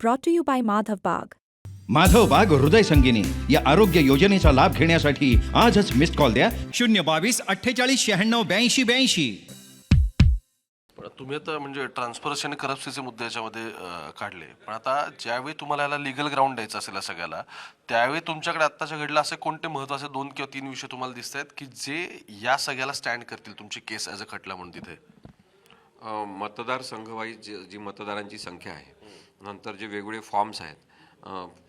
Brought to you by Madhav Bagh. Madhav बाग हृदय संगिनी या आरोग्य योजनेचा लाभ घेण्यासाठी आजच मिस्ड कॉल द्या. शून्य बावीस अठ्ठेचाळीस शहाण्णव ब्याऐंशी ब्याऐंशी. पण तुम्ही आता म्हणजे ट्रान्सपरन्सी आणि करप्सीचे मुद्दे याच्यामध्ये अं, काढले. पण आता ज्यावेळी तुम्हाला याला लिगल ग्राउंड द्यायचं असेल या सगळ्याला त्यावेळी तुमच्याकडे आत्ताच्या घडलं असे कोणते महत्त्वाचे दोन किंवा तीन विषय तुम्हाला दिसत आहेत की जे या सगळ्याला स्टँड करतील तुमची केस ॲज अ खटला म्हणून तिथे? अ, मतदार संघवाईज जी जी मतदारांची संख्या आहे नंतर जे वेगवेगळे फॉर्म्स आहेत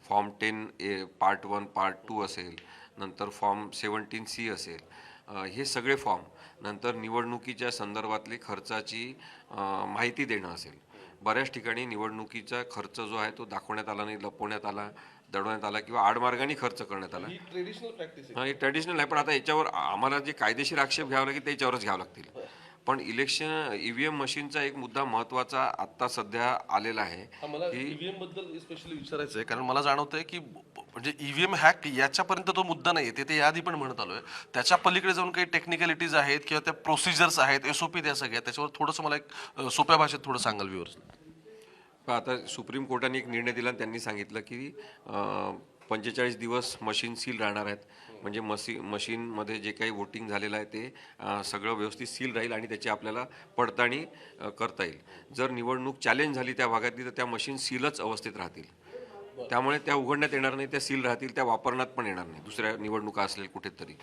form ten A part one part two असेल नंतर फॉर्म सेवन्टीन सी असेल हे सगळे फॉर्म नंतर निवडणुकीच्या संदर्भातली खर्चाची माहिती देणं असेल. बऱ्याच ठिकाणी निवडणुकीचा खर्च जो आहे तो दाखवण्यात आला नाही लपवण्यात आला दडवण्यात आला किंवा आडमार्गाने खर्च करण्यात आला. ट्रेडिशनल प्रॅक्टिस ट्रॅडिशनल आहे. पण आता याच्यावर आम्हाला जे कायदेशीर आक्षेप घ्यावे लागेल त्याच्यावरच घ्यावं लागतील. पण इलेक्शन ईव्हीएम मशीनचा एक मुद्दा महत्त्वाचा आत्ता सध्या आलेला आहे मला की ईव्हीएमबद्दल स्पेशली विचारायचं आहे कारण मला जाणवतंय की म्हणजे ईव्हीएम हॅक याच्यापर्यंत तो मुद्दा नाही ते ते याआधी पण म्हणत आलोय. त्याच्या पलीकडे जाऊन काही टेक्निकॅलिटीज आहेत किंवा त्या प्रोसिजर्स आहेत एसओपी त्या सगळ्या त्याच्यावर थोडंसं मला एक सोप्या भाषेत थोडं सांगाल व्ह्युअर्स पण आता सुप्रीम कोर्टाने एक निर्णय दिला त्यांनी सांगितलं की पंचेचाळीस दिवस मशीन सील राहणार आहेत. म्हणजे मशी मशीनमध्ये जे काही वोटिंग झालेलं आहे ते सगळं व्यवस्थित सील राहील आणि त्याची आपल्याला पडताळणी करता येईल. जर निवडणूक चॅलेंज झाली त्या भागातली तर त्या मशीन सीलच अवस्थेत राहतील. त्यामुळे त्या उघडण्यात येणार नाही त्या सील राहतील त्या वापरण्यात पण येणार नाही. दुसऱ्या निवडणुका असलेल्या कुठेतरी.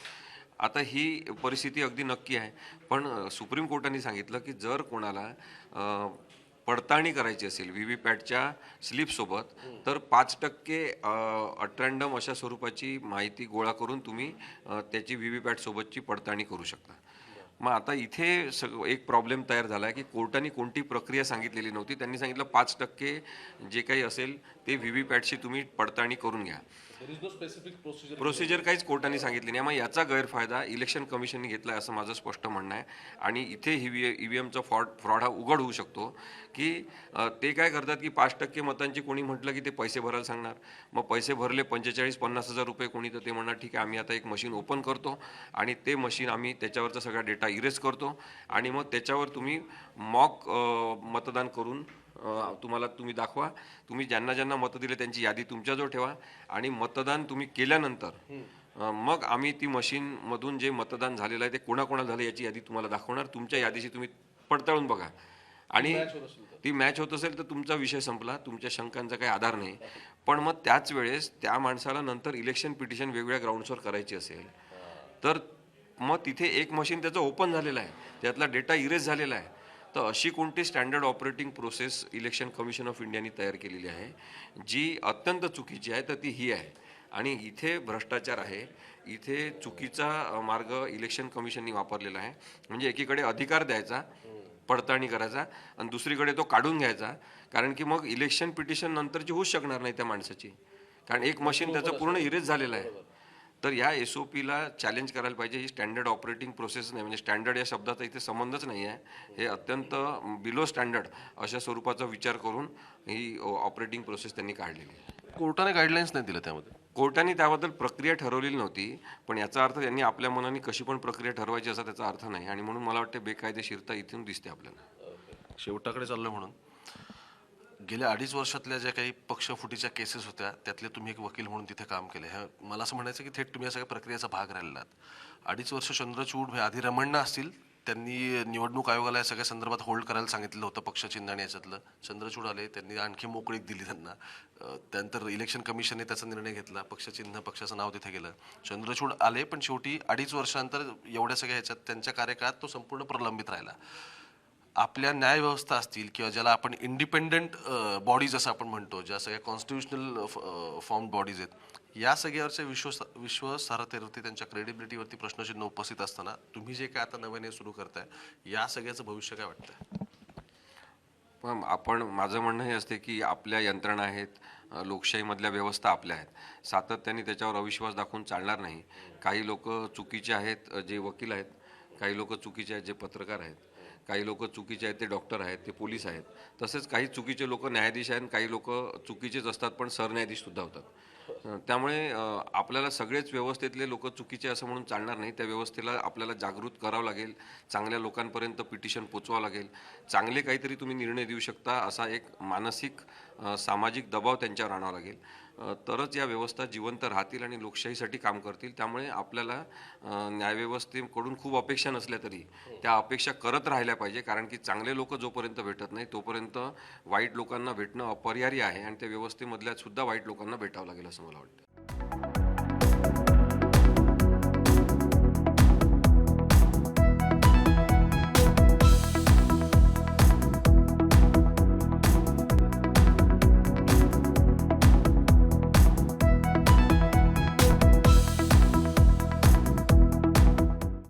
आता ही परिस्थिती अगदी नक्की आहे. पण सुप्रीम कोर्टाने सांगितलं की जर कोणाला पडताळणी करायची असेल व्ही व्ही पॅटच्या स्लिपसोबत तर पाच टक्के अट्रॅन्डम अशा स्वरूपाची माहिती गोळा करून तुम्ही त्याची व्ही व्ही पॅटसोबतची पडताळणी करू शकता. मग आता इथे सग एक प्रॉब्लेम तयार झाला आहे की कोर्टाने कोणती प्रक्रिया सांगितलेली नव्हती. त्यांनी सांगितलं पाच टक्के जे काही असेल ते व्ही व्ही पॅटशी तुम्ही पडताळणी करून घ्या. प्रोसिजर काहीच कोर्टाने सांगितली नाही. मग याचा गैरफायदा इलेक्शन कमिशनने घेतला आहे असं माझं स्पष्ट म्हणणं आहे. आणि इथे ही व्ही ई व्ही एमचा फ्रॉड फ्रॉड हा उघड होऊ शकतो की ते काय करतात की पाच टक्के मतांची कोणी म्हटलं की ते पैसे भरायला सांगणार. मग पैसे भरले पंचेचाळीस पन्नास हजार रुपये कोणी तर ते म्हणणार ठीक आहे आम्ही आता एक मशीन ओपन करतो. आणि ते मशीन आम्ही त्याच्यावरचा सगळा डेटा इरेज करतो. आणि मग त्याच्यावर तुम्ही मॉक मतदान करून तुम्हाला तुम्ही दाखवा. तुम्ही ज्यांना ज्यांना मतं दिले त्यांची यादी तुमच्याजवळ ठेवा. आणि मतदान तुम्ही केल्यानंतर मग आम्ही ती मशीनमधून जे मतदान झालेलं आहे ते कोणाकोणाला झालं याची यादी तुम्हाला दाखवणार. तुमच्या यादीशी तुम्ही पडताळून बघा. आणि ती मॅच होत असेल तर. तुमचा विषय संपला. तुमच्या शंकांचा काही आधार नाही. पण मग त्याच वेळेस त्या माणसाला नंतर इलेक्शन पिटिशन वेगवेगळ्या ग्राउंड्सवर करायची असेल तर मग तिथे एक मशीन त्याचं ओपन झालेलं आहे. त्यातला डेटा इरेज झालेला आहे. तर अशी कोणती standard operating process election commission of इंडियाने तयार केलेली आहे जी अत्यंत चुकीची आहे तर ती ही आहे. आणि इथे भ्रष्टाचार आहे. इथे चुकीचा मार्ग इलेक्शन कमिशननी वापरलेला आहे. म्हणजे एकीकडे अधिकार द्यायचा पडताळणी करायचा आणि दुसरीकडे तो काढून घ्यायचा. कारण की मग इलेक्शन पिटिशन नंतरची होऊच शकणार नाही त्या माणसाची. कारण एक मशीन त्याचं पूर्ण इरेज झालेलं आहे. तर या एस ओ पीला चॅलेंज करायला पाहिजे. ही स्टँडर्ड ऑपरेटिंग प्रोसेस नाही. म्हणजे स्टँडर्ड या शब्दाचा इथे संबंधच नाही आहे हे अत्यंत बिलो स्टँडर्ड अशा स्वरूपाचा विचार करून ही ऑपरेटिंग प्रोसेस त्यांनी काढलेली आहे. कोर्टाने गाईडलाईन्स नाही दिल्या त्यामध्ये? कोर्टाने त्याबद्दल प्रक्रिया ठरवलेली नव्हती. पण याचा अर्थ त्यांनी आपल्या मनाने कशी पण प्रक्रिया ठरवायची असा त्याचा अर्थ नाही. आणि म्हणून मला वाटतं बेकायदेशीरता इथून दिसते आपल्याला. शेवटाकडे चाललं म्हणून. गेल्या अडीच वर्षातल्या ज्या काही पक्षफुटीच्या केसेस होत्या त्यातले तुम्ही एक वकील म्हणून तिथे काम केलं. हे मला असं म्हणायचं की थेट तुम्ही या सगळ्या प्रक्रियेचा भाग राहिलात अडीच वर्ष चंद्रचूड हे आधी रमण्णा असतील त्यांनी निवडणूक आयोगाला या सगळ्या संदर्भात होल्ड करायला सांगितलं होतं पक्षचिन्ह आणि याच्यातलं. चंद्रचूड आले त्यांनी आणखी मोकळीक दिली त्यांना. त्यानंतर इलेक्शन कमिशनने त्याचा निर्णय घेतला पक्षचिन्ह पक्षाचं नाव तिथे गेलं. चंद्रचूड आले पण शेवटी अडीच वर्षानंतर एवढ्या सगळ्या ह्याच्यात त्यांच्या कार्यकाळात तो संपूर्ण प्रलंबित राहिला. आपल्या न्यायव्यवस्था असतील किंवा ज्याला आपण इंडिपेंडंट बॉडीज असं आपण म्हणतो ज्या सगळ्या कॉन्स्टिट्युशनल फॉर्म बॉडीज आहेत या सगळ्यावरच्या विश्वास विश्वासार्हतेवरती त्यांच्या क्रेडिबिलिटीवरती प्रश्नचिन्ह उपस्थित असताना तुम्ही जे काय आता नव्याने सुरू करताय या सगळ्याचं भविष्य काय वाटतंय? पण आपण माझं म्हणणं हे असते की आपल्या यंत्रणा आहेत लोकशाहीमधल्या व्यवस्था आपल्या आहेत. सातत्याने त्याच्यावर अविश्वास दाखवून चालणार नाही. काही लोक चुकीचे आहेत जे वकील आहेत काही लोक चुकीचे आहेत जे पत्रकार आहेत. काही लोक चुकीचे आहेत ते डॉक्टर आहेत ते पोलीस आहेत. तसेच काही चुकीचे लोक न्यायाधीश आहेत काही लोक चुकीचेच असतात पण सरन्यायाधीशसुद्धा होतात. त्यामुळे आपल्याला सगळेच व्यवस्थेतले लोक चुकीचे असं म्हणून चालणार नाही. त्या व्यवस्थेला आपल्याला जागृत करावं लागेल. चांगल्या लोकांपर्यंत पिटिशन पोचवावं लागेल. चांगले काहीतरी तुम्ही निर्णय देऊ शकता असा एक मानसिक सामाजिक दबाव त्यांच्यावर आणावा लागेल. तरच या व्यवस्था जिवंत राहतील आणि लोकशाहीसाठी काम करतील. त्यामुळे आपल्याला न्यायव्यवस्थेकडून खूप अपेक्षा नसल्या तरी त्या अपेक्षा करत राहिल्या पाहिजे. कारण की चांगले लोक जोपर्यंत भेटत नाही तोपर्यंत वाईट लोकांना भेटणं अपरिहार्य आहे आणि त्या व्यवस्थेमधल्या सुद्धा वाईट लोकांना भेटावं लागेल असं मला वाटतं.